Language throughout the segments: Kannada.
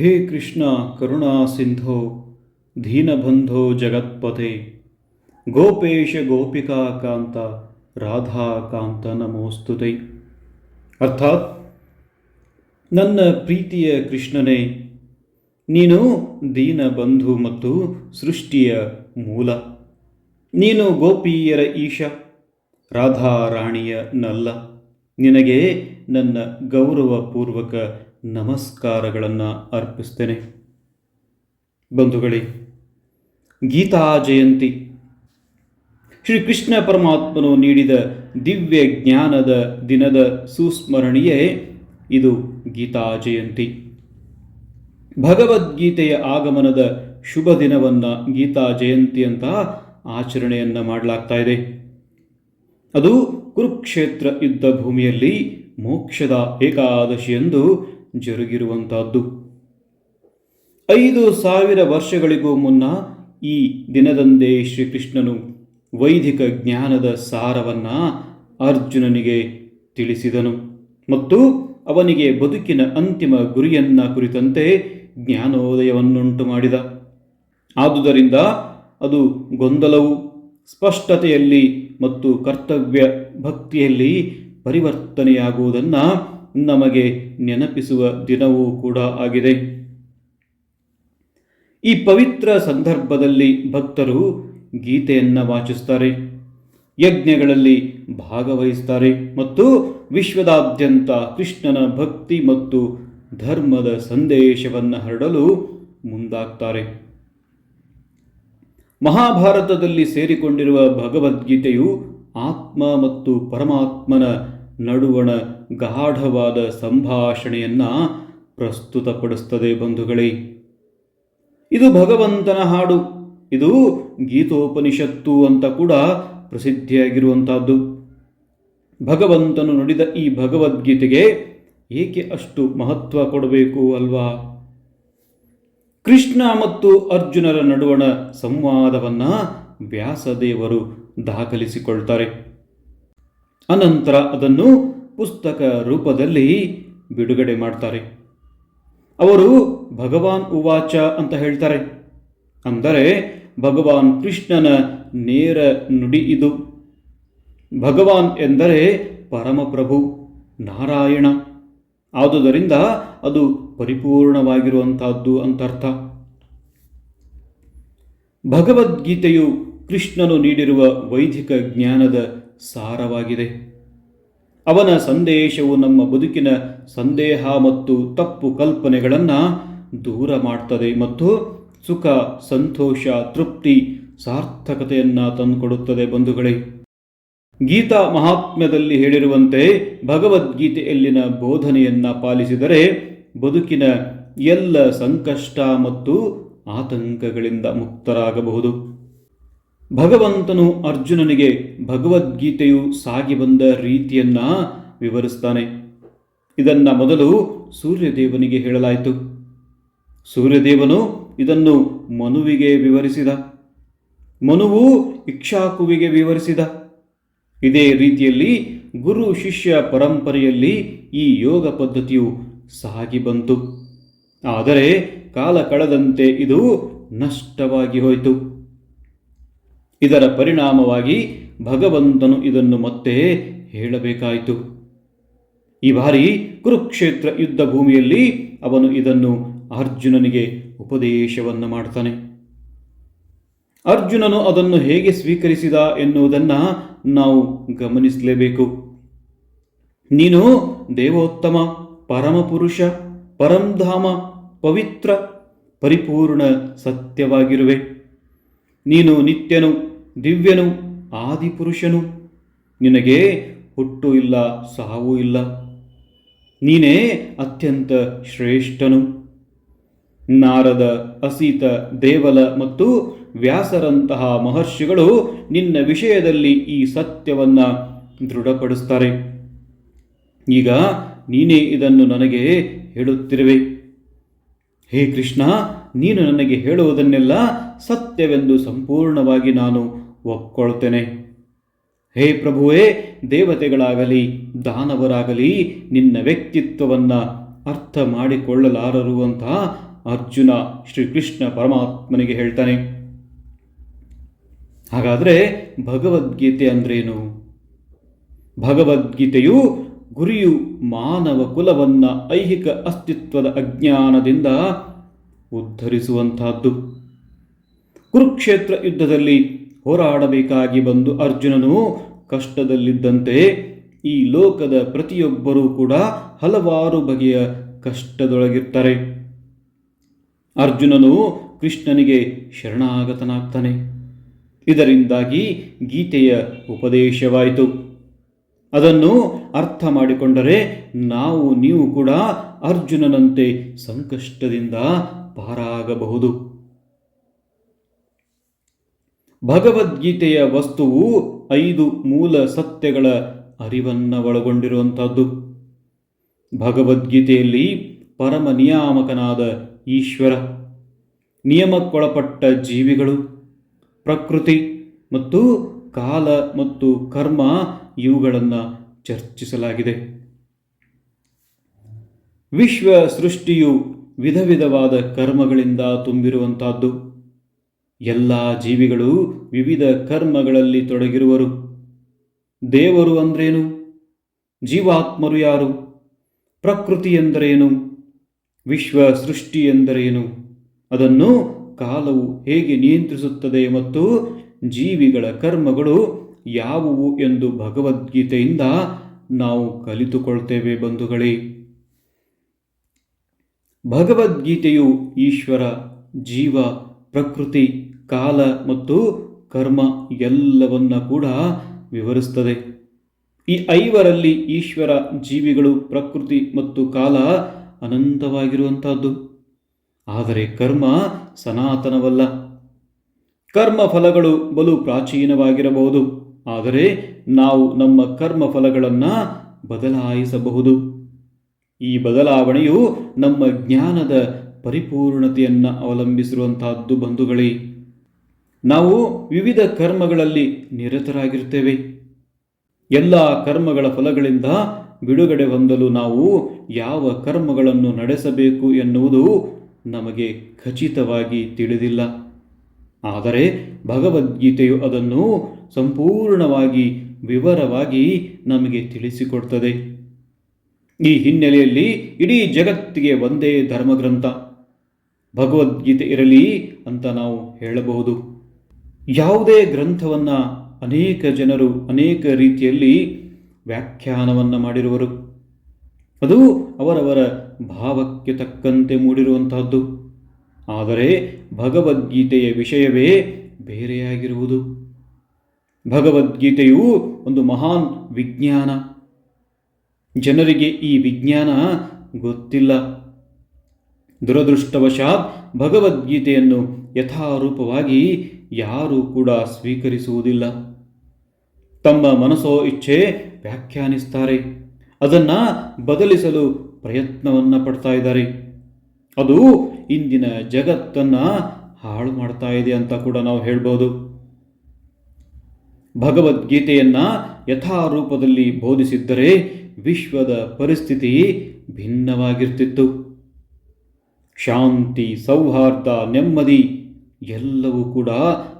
ಹೇ ಕೃಷ್ಣ ಕರುಣಾ ಸಿಂಧೋ, ದೀನಬಂಧೋ ಜಗತ್ಪಥೆ, ಗೋಪೇಶ ಗೋಪಿಕಾ ಕಾಂತ ರಾಧಾಕಾಂತ ನಮೋಸ್ತುತೆ. ಅರ್ಥಾತ್, ನನ್ನ ಪ್ರೀತಿಯ ಕೃಷ್ಣನೇ, ನೀನು ದೀನಬಂಧು ಮತ್ತು ಸೃಷ್ಟಿಯ ಮೂಲ. ನೀನು ಗೋಪಿಯರ ಈಶ, ರಾಧಾ ರಾಣಿಯ ನಲ್ಲ. ನಿನಗೆ ನನ್ನ ಗೌರವಪೂರ್ವಕ ನಮಸ್ಕಾರಗಳನ್ನು ಅರ್ಪಿಸ್ತೇನೆ. ಬಂಧುಗಳೇ, ಗೀತಾ ಜಯಂತಿ. ಶ್ರೀಕೃಷ್ಣ ಪರಮಾತ್ಮನು ನೀಡಿದ ದಿವ್ಯ ಜ್ಞಾನದ ದಿನದ ಸುಸ್ಮರಣೆಯೇ ಇದು ಗೀತಾ ಜಯಂತಿ. ಭಗವದ್ಗೀತೆಯ ಆಗಮನದ ಶುಭ ದಿನವನ್ನು ಗೀತಾ ಜಯಂತಿ ಅಂತ ಆಚರಣೆಯನ್ನು ಮಾಡಲಾಗ್ತಾ ಇದೆ. ಅದು ಕುರುಕ್ಷೇತ್ರ ಯುದ್ಧ ಭೂಮಿಯಲ್ಲಿ ಮೋಕ್ಷದ ಏಕಾದಶಿಯೆಂದು ಜರುಗಿರುವಂತಹದ್ದು ಐದು ಸಾವಿರ ವರ್ಷಗಳಿಗೂ ಮುನ್ನ ಈ ದಿನದಂದೇ ಶ್ರೀಕೃಷ್ಣನು ವೈದಿಕ ಜ್ಞಾನದ ಸಾರವನ್ನ ಅರ್ಜುನನಿಗೆ ತಿಳಿಸಿದನು ಮತ್ತು ಅವನಿಗೆ ಬದುಕಿನ ಅಂತಿಮ ಗುರಿಯನ್ನ ಕುರಿತಂತೆ ಜ್ಞಾನೋದಯವನ್ನುಂಟು ಮಾಡಿದ. ಆದುದರಿಂದ ಅದು ಗೊಂದಲವು, ಸ್ಪಷ್ಟತೆಯಲ್ಲಿ ಮತ್ತು ಕರ್ತವ್ಯ ಭಕ್ತಿಯಲ್ಲಿ ಪರಿವರ್ತನೆಯಾಗುವುದನ್ನು ನಮಗೆ ನೆನಪಿಸುವ ದಿನವೂ ಕೂಡ ಆಗಿದೆ. ಈ ಪವಿತ್ರ ಸಂದರ್ಭದಲ್ಲಿ ಭಕ್ತರು ಗೀತೆಯನ್ನು ವಾಚಿಸ್ತಾರೆ, ಯಜ್ಞಗಳಲ್ಲಿ ಭಾಗವಹಿಸ್ತಾರೆ ಮತ್ತು ವಿಶ್ವದಾದ್ಯಂತ ಕೃಷ್ಣನ ಭಕ್ತಿ ಮತ್ತು ಧರ್ಮದ ಸಂದೇಶವನ್ನು ಹರಡಲು ಮುಂದಾಗ್ತಾರೆ. ಮಹಾಭಾರತದಲ್ಲಿ ಸೇರಿಕೊಂಡಿರುವ ಭಗವದ್ಗೀತೆಯು ಆತ್ಮ ಮತ್ತು ಪರಮಾತ್ಮನ ನಡುವಣ ಗಾಢವಾದ ಸಂಭಾಷಣೆಯನ್ನ ಪ್ರಸ್ತುತಪಡಿಸ್ತದೆ ಬಂಧುಗಳೇ. ಇದು ಭಗವಂತನ ಹಾಡು. ಇದು ಗೀತೋಪನಿಷತ್ತು ಅಂತ ಕೂಡ ಪ್ರಸಿದ್ಧಿಯಾಗಿರುವಂತಹದ್ದು ಭಗವಂತನು ನುಡಿದ ಈ ಭಗವದ್ಗೀತೆಗೆ ಏಕೆ ಅಷ್ಟು ಮಹತ್ವ ಕೊಡಬೇಕು ಅಲ್ವಾ? ಕೃಷ್ಣ ಮತ್ತು ಅರ್ಜುನರ ನಡುವಣ ಸಂವಾದವನ್ನ ವ್ಯಾಸದೇವರು ದಾಖಲಿಸಿಕೊಳ್ತಾರೆ. ಅನಂತರ ಅದನ್ನು ಪುಸ್ತಕ ರೂಪದಲ್ಲಿ ಬಿಡುಗಡೆ ಮಾಡ್ತಾರೆ. ಅವರು ಭಗವಾನ್ ಉವಾಚ ಅಂತ ಹೇಳ್ತಾರೆ. ಅಂದರೆ ಭಗವಾನ್ ಕೃಷ್ಣನ ನೇರ ನುಡಿ ಇದು. ಭಗವಾನ್ ಎಂದರೆ ಪರಮಪ್ರಭು, ನಾರಾಯಣ. ಆದುದರಿಂದ ಅದು ಪರಿಪೂರ್ಣವಾಗಿರುವಂತಹದ್ದು ಅಂತರ್ಥ. ಭಗವದ್ಗೀತೆಯು ಕೃಷ್ಣನು ನೀಡಿರುವ ವೈದಿಕ ಜ್ಞಾನದ ಸಾರವಾಗಿದೆ. ಅವನ ಸಂದೇಶವು ನಮ್ಮ ಬದುಕಿನ ಸಂದೇಹ ಮತ್ತು ತಪ್ಪು ಕಲ್ಪನೆಗಳನ್ನು ದೂರ ಮಾಡ್ತದೆ ಮತ್ತು ಸುಖ, ಸಂತೋಷ, ತೃಪ್ತಿ, ಸಾರ್ಥಕತೆಯನ್ನು ತಂದುಕೊಡುತ್ತದೆ ಬಂಧುಗಳೇ. ಗೀತಾ ಮಹಾತ್ಮ್ಯದಲ್ಲಿ ಹೇಳಿರುವಂತೆ ಭಗವದ್ಗೀತೆಯಲ್ಲಿನ ಬೋಧನೆಯನ್ನು ಪಾಲಿಸಿದರೆ ಬದುಕಿನ ಎಲ್ಲ ಸಂಕಷ್ಟ ಮತ್ತು ಆತಂಕಗಳಿಂದ ಮುಕ್ತರಾಗಬಹುದು. ಭಗವಂತನು ಅರ್ಜುನನಿಗೆ ಭಗವದ್ಗೀತೆಯು ಸಾಗಿ ಬಂದ ರೀತಿಯನ್ನ ವಿವರಿಸ್ತಾನೆ. ಇದನ್ನ ಮೊದಲು ಸೂರ್ಯದೇವನಿಗೆ ಹೇಳಲಾಯಿತು. ಸೂರ್ಯದೇವನು ಇದನ್ನು ಮನುವಿಗೆ ವಿವರಿಸಿದ. ಮನುವು ಇಕ್ಷಾಕುವಿಗೆ ವಿವರಿಸಿದ. ಇದೇ ರೀತಿಯಲ್ಲಿ ಗುರು ಶಿಷ್ಯ ಪರಂಪರೆಯಲ್ಲಿ ಈ ಯೋಗ ಪದ್ಧತಿಯು ಸಾಗಿ ಬಂತು. ಆದರೆ ಕಾಲ ಕಳೆದಂತೆ ಇದು ನಷ್ಟವಾಗಿ ಹೋಯಿತು. ಇದರ ಪರಿಣಾಮವಾಗಿ ಭಗವಂತನು ಇದನ್ನು ಮತ್ತೆ ಹೇಳಬೇಕಾಯಿತು. ಈ ಬಾರಿ ಕುರುಕ್ಷೇತ್ರ ಯುದ್ಧ ಭೂಮಿಯಲ್ಲಿ ಅವನು ಇದನ್ನು ಅರ್ಜುನನಿಗೆ ಉಪದೇಶವನ್ನು ಮಾಡ್ತಾನೆ. ಅರ್ಜುನನು ಅದನ್ನು ಹೇಗೆ ಸ್ವೀಕರಿಸಿದ ಎನ್ನುವುದನ್ನು ನಾವು ಗಮನಿಸಲೇಬೇಕು. ನೀನು ದೇವೋತ್ತಮ, ಪರಮಪುರುಷ, ಪರಂಧಾಮ, ಪವಿತ್ರ, ಪರಿಪೂರ್ಣ ಸತ್ಯವಾಗಿರುವೆ. ನೀನು ನಿತ್ಯನು ದಿವ್ಯನು, ಆದಿಪುರುಷನು, ನಿನಗೆ ಹುಟ್ಟು ಇಲ್ಲ, ಸಾವು ಇಲ್ಲ. ನೀನೇ ಅತ್ಯಂತ ಶ್ರೇಷ್ಠನು. ನಾರದ ಅಸೀತ ದೇವಲ ಮತ್ತು ವ್ಯಾಸರಂತಹ ಮಹರ್ಷಿಗಳು ನಿನ್ನ ವಿಷಯದಲ್ಲಿ ಈ ಸತ್ಯವನ್ನ ದೃಢಪಡಿಸ್ತಾರೆ. ಈಗ ನೀನೇ ಇದನ್ನು ನನಗೆ ಹೇಳುತ್ತಿರುವೆ. ಹೇ ಕೃಷ್ಣ, ನೀನು ನನಗೆ ಹೇಳುವುದನ್ನೆಲ್ಲ ಸತ್ಯವೆಂದು ಸಂಪೂರ್ಣವಾಗಿ ನಾನು ಒಪ್ಕೊಳ್ತೇನೆ. ಹೇ ಪ್ರಭುವೇ, ದೇವತೆಗಳಾಗಲಿ, ದಾನವರಾಗಲಿ, ನಿನ್ನ ವ್ಯಕ್ತಿತ್ವವನ್ನು ಅರ್ಥ ಮಾಡಿಕೊಳ್ಳಲಾರರುವಂತಹ ಅರ್ಜುನ ಶ್ರೀಕೃಷ್ಣ ಪರಮಾತ್ಮನಿಗೆ ಹೇಳ್ತಾನೆ. ಹಾಗಾದರೆ ಭಗವದ್ಗೀತೆ ಅಂದ್ರೇನು? ಭಗವದ್ಗೀತೆಯು ಗುರಿಯು ಮಾನವ ಕುಲವನ್ನ ಐಹಿಕ ಅಸ್ತಿತ್ವದ ಅಜ್ಞಾನದಿಂದ ಉದ್ಧರಿಸುವಂತಹದ್ದು ಕುರುಕ್ಷೇತ್ರ ಯುದ್ಧದಲ್ಲಿ ಹೋರಾಡಬೇಕಾಗಿ ಬಂದು ಅರ್ಜುನನು ಕಷ್ಟದಲ್ಲಿದ್ದಂತೆ ಈ ಲೋಕದ ಪ್ರತಿಯೊಬ್ಬರೂ ಕೂಡ ಹಲವಾರು ಬಗೆಯ ಕಷ್ಟದೊಳಗಿರ್ತಾರೆ. ಅರ್ಜುನನು ಕೃಷ್ಣನಿಗೆ ಶರಣಾಗತನಾಗ್ತಾನೆ. ಇದರಿಂದಾಗಿ ಗೀತೆಯ ಉಪದೇಶವಾಯಿತು. ಅದನ್ನು ಅರ್ಥ ಮಾಡಿಕೊಂಡರೆ ನಾವು ನೀವು ಕೂಡ ಅರ್ಜುನನಂತೆ ಸಂಕಷ್ಟದಿಂದ ಪಾರಾಗಬಹುದು. ಭಗವದ್ಗೀತೆಯ ವಸ್ತುವು ಐದು ಮೂಲ ಸತ್ಯಗಳ ಅರಿವನ್ನು ಒಳಗೊಂಡಿರುವಂಥದ್ದು. ಭಗವದ್ಗೀತೆಯಲ್ಲಿ ಪರಮ ನಿಯಾಮಕನಾದ ಈಶ್ವರ, ನಿಯಮಕ್ಕೊಳಪಟ್ಟ ಜೀವಿಗಳು, ಪ್ರಕೃತಿ ಮತ್ತು ಕಾಲ ಮತ್ತು ಕರ್ಮ ಇವುಗಳನ್ನು ಚರ್ಚಿಸಲಾಗಿದೆ. ವಿಶ್ವ ಸೃಷ್ಟಿಯು ವಿಧ ವಿಧವಾದ ಕರ್ಮಗಳಿಂದ ತುಂಬಿರುವಂತಹದ್ದು ಎಲ್ಲ ಜೀವಿಗಳು ವಿವಿಧ ಕರ್ಮಗಳಲ್ಲಿ ತೊಡಗಿರುವರು. ದೇವರು ಅಂದ್ರೇನು? ಜೀವಾತ್ಮರು ಯಾರು? ಪ್ರಕೃತಿ ಎಂದರೇನು? ವಿಶ್ವ ಸೃಷ್ಟಿ ಎಂದರೇನು? ಅದನ್ನು ಕಾಲವು ಹೇಗೆ ನಿಯಂತ್ರಿಸುತ್ತದೆ ಮತ್ತು ಜೀವಿಗಳ ಕರ್ಮಗಳು ಯಾವುವು ಎಂದು ಭಗವದ್ಗೀತೆಯಿಂದ ನಾವು ಕಲಿತುಕೊಳ್ತೇವೆ ಬಂಧುಗಳೇ. ಭಗವದ್ಗೀತೆಯು ಈಶ್ವರ, ಜೀವ ಪ್ರಕೃತಿ, ಕಾಲ ಮತ್ತು ಕರ್ಮ ಎಲ್ಲವನ್ನ ಕೂಡ ವಿವರಿಸ್ತದೆ. ಈ ಐವರಲ್ಲಿ ಈಶ್ವರ ಜೀವಿಗಳು ಪ್ರಕೃತಿ ಮತ್ತು ಕಾಲ ಅನಂತವಾಗಿರುವಂತಹದ್ದು. ಆದರೆ ಕರ್ಮ ಸನಾತನವಲ್ಲ. ಕರ್ಮ ಫಲಗಳು ಬಲು ಪ್ರಾಚೀನವಾಗಿರಬಹುದು. ಆದರೆ ನಾವು ನಮ್ಮ ಕರ್ಮ ಫಲಗಳನ್ನು ಬದಲಾಯಿಸಬಹುದು. ಈ ಬದಲಾವಣೆಯು ನಮ್ಮ ಜ್ಞಾನದ ಪರಿಪೂರ್ಣತೆಯನ್ನು ಅವಲಂಬಿಸಿರುವಂತಹದ್ದು ಬಂಧುಗಳೇ, ನಾವು ವಿವಿಧ ಕರ್ಮಗಳಲ್ಲಿ ನಿರತರಾಗಿರ್ತೇವೆ. ಎಲ್ಲ ಕರ್ಮಗಳ ಫಲಗಳಿಂದ ಬಿಡುಗಡೆ ಹೊಂದಲು ನಾವು ಯಾವ ಕರ್ಮಗಳನ್ನು ನಡೆಸಬೇಕು ಎನ್ನುವುದು ನಮಗೆ ಖಚಿತವಾಗಿ ತಿಳಿದಿಲ್ಲ. ಆದರೆ ಭಗವದ್ಗೀತೆಯು ಅದನ್ನು ಸಂಪೂರ್ಣವಾಗಿ ವಿವರವಾಗಿ ನಮಗೆ ತಿಳಿಸಿಕೊಡ್ತದೆ. ಈ ಹಿನ್ನೆಲೆಯಲ್ಲಿ ಇಡೀ ಜಗತ್ತಿಗೆ ಒಂದೇ ಧರ್ಮಗ್ರಂಥ. ಭಗವದ್ಗೀತೆ ಇರಲಿ ಅಂತ ನಾವು ಹೇಳಬಹುದು. ಯಾವುದೇ ಗ್ರಂಥವನ್ನು ಅನೇಕ ಜನರು ಅನೇಕ ರೀತಿಯಲ್ಲಿ ವ್ಯಾಖ್ಯಾನವನ್ನು ಮಾಡಿರುವರು. ಅದು ಅವರವರ ಭಾವಕ್ಕೆ ತಕ್ಕಂತೆ ಮೂಡಿರುವಂತಹದ್ದು. ಆದರೆ ಭಗವದ್ಗೀತೆಯ ವಿಷಯವೇ ಬೇರೆಯಾಗಿರುವುದು. ಭಗವದ್ಗೀತೆಯು ಒಂದು ಮಹಾನ್ ವಿಜ್ಞಾನ. ಜನರಿಗೆ ಈ ವಿಜ್ಞಾನ ಗೊತ್ತಿಲ್ಲ. ದುರದೃಷ್ಟವಶಾತ್ ಭಗವದ್ಗೀತೆಯನ್ನು ಯಥಾರೂಪವಾಗಿ ಯಾರೂ ಕೂಡ ಸ್ವೀಕರಿಸುವುದಿಲ್ಲ. ತಮ್ಮ ಮನಸ್ಸೋ ಇಚ್ಛೆ ವ್ಯಾಖ್ಯಾನಿಸ್ತಾರೆ. ಅದನ್ನು ಬದಲಿಸಲು ಪ್ರಯತ್ನವನ್ನು ಪಡ್ತಾ ಇದ್ದಾರೆ. ಅದು ಇಂದಿನ ಜಗತ್ತನ್ನು ಹಾಳು ಮಾಡ್ತಾ ಇದೆ ಅಂತ ಕೂಡ ನಾವು ಹೇಳ್ಬೋದು. ಭಗವದ್ಗೀತೆಯನ್ನು ಯಥಾರೂಪದಲ್ಲಿ ಬೋಧಿಸಿದ್ದರೆ ವಿಶ್ವದ ಪರಿಸ್ಥಿತಿ ಭಿನ್ನವಾಗಿರ್ತಿತ್ತು. ಶಾಂತಿ, ಸೌಹಾರ್ದ, ನೆಮ್ಮದಿ ಎಲ್ಲವೂ ಕೂಡ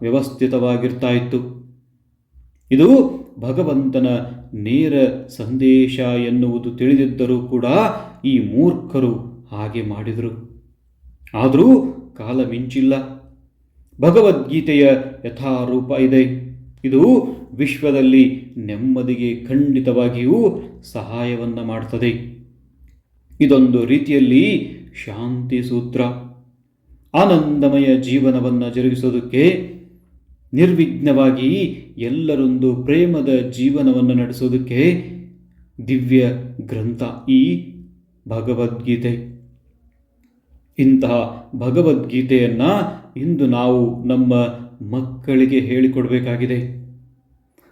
ವ್ಯವಸ್ಥಿತವಾಗಿರ್ತಾ ಇತ್ತು ಇದು ಭಗವಂತನ ನೇರ ಸಂದೇಶ ಎನ್ನುವುದು ತಿಳಿದಿದ್ದರೂ ಕೂಡ ಈ ಮೂರ್ಖರು ಹಾಗೆ ಮಾಡಿದರು. ಆದರೂ ಕಾಲ ಮಿಂಚಿಲ್ಲ. ಭಗವದ್ಗೀತೆಯ ಯಥಾರೂಪ ಇದೆ. ಇದು ವಿಶ್ವದಲ್ಲಿ ನೆಮ್ಮದಿಗೆ ಖಂಡಿತವಾಗಿಯೂ ಸಹಾಯವನ್ನು ಮಾಡ್ತದೆ. ಇದೊಂದು ರೀತಿಯಲ್ಲಿ ಶಾಂತಿ ಸೂತ್ರ. ಆನಂದಮಯ ಜೀವನವನ್ನು ಜರುಗಿಸೋದಕ್ಕೆ ನಿರ್ವಿಘ್ನವಾಗಿ ಎಲ್ಲರೊಂದು ಪ್ರೇಮದ ಜೀವನವನ್ನು ನಡೆಸೋದಕ್ಕೆ ದಿವ್ಯ ಗ್ರಂಥ ಈ ಭಗವದ್ಗೀತೆ. ಇಂತಹ ಭಗವದ್ಗೀತೆಯನ್ನು ಇಂದು ನಾವು ನಮ್ಮ ಮಕ್ಕಳಿಗೆ ಹೇಳಿಕೊಡಬೇಕಾಗಿದೆ.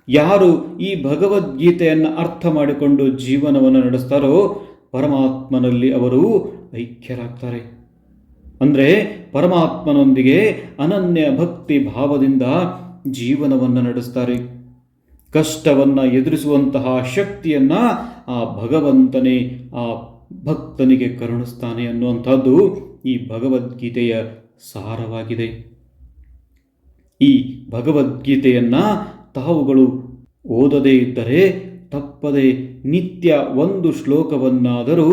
ಯಾರು ಈ ಭಗವದ್ಗೀತೆಯನ್ನು ಅರ್ಥ ಮಾಡಿಕೊಂಡು ಜೀವನವನ್ನು ನಡೆಸ್ತಾರೋ ಪರಮಾತ್ಮನಲ್ಲಿ ಅವರು ಐಕ್ಯರಾಗ್ತಾರೆ. ಅಂದರೆ ಪರಮಾತ್ಮನೊಂದಿಗೆ ಅನನ್ಯ ಭಕ್ತಿ ಭಾವದಿಂದ ಜೀವನವನ್ನು ನಡೆಸ್ತಾರೆ. ಕಷ್ಟವನ್ನು ಎದುರಿಸುವಂತಹ ಶಕ್ತಿಯನ್ನು ಆ ಭಗವಂತನೇ ಆ ಭಕ್ತನಿಗೆ ಕರುಣಿಸ್ತಾನೆ ಅನ್ನುವಂಥದ್ದು ಈ ಭಗವದ್ಗೀತೆಯ ಸಾರವಾಗಿದೆ. ಈ ಭಗವದ್ಗೀತೆಯನ್ನು ತಾವುಗಳು ಓದದೇ ಇದ್ದರೆ ತಪ್ಪದೆ ನಿತ್ಯ ಒಂದು ಶ್ಲೋಕವನ್ನಾದರೂ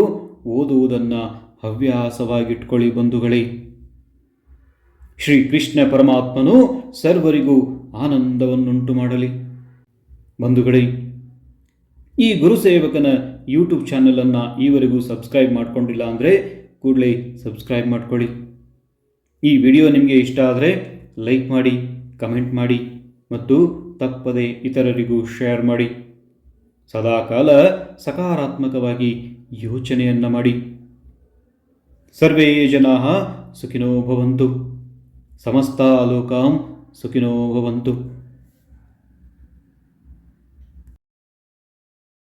ಓದುವುದನ್ನು ಹವ್ಯಾಸವಾಗಿಟ್ಕೊಳ್ಳಿ ಬಂಧುಗಳೇ. ಶ್ರೀ ಕೃಷ್ಣ ಪರಮಾತ್ಮನು ಸರ್ವರಿಗೂ ಆನಂದವನ್ನುಂಟು ಮಾಡಲಿ. ಬಂಧುಗಳೇ, ಈ ಗುರುಸೇವಕನ ಯೂಟ್ಯೂಬ್ ಚಾನಲನ್ನು ಈವರೆಗೂ ಸಬ್ಸ್ಕ್ರೈಬ್ ಮಾಡಿಕೊಂಡಿಲ್ಲ ಅಂದರೆ ಕೂಡಲೇ ಸಬ್ಸ್ಕ್ರೈಬ್ ಮಾಡ್ಕೊಳ್ಳಿ. ಈ ವಿಡಿಯೋ ನಿಮಗೆ ಇಷ್ಟ ಆದರೆ ಲೈಕ್ ಮಾಡಿ, ಕಮೆಂಟ್ ಮಾಡಿ ಮತ್ತು ತಪ್ಪದೆ ಇತರರಿಗೂ ಶೇರ್ ಮಾಡಿ. ಸದಾಕಾಲ ಸಕಾರಾತ್ಮಕವಾಗಿ ಯೋಚನೆಯನ್ನು ಮಾಡಿ. ಸರ್ವೇ ಜನಾ ಸುಖಿನೋ ಭವಂತು. ಸಮಸ್ತ ಲೋಕಾಂ ಸುಖಿನೋ ಭವಂತು.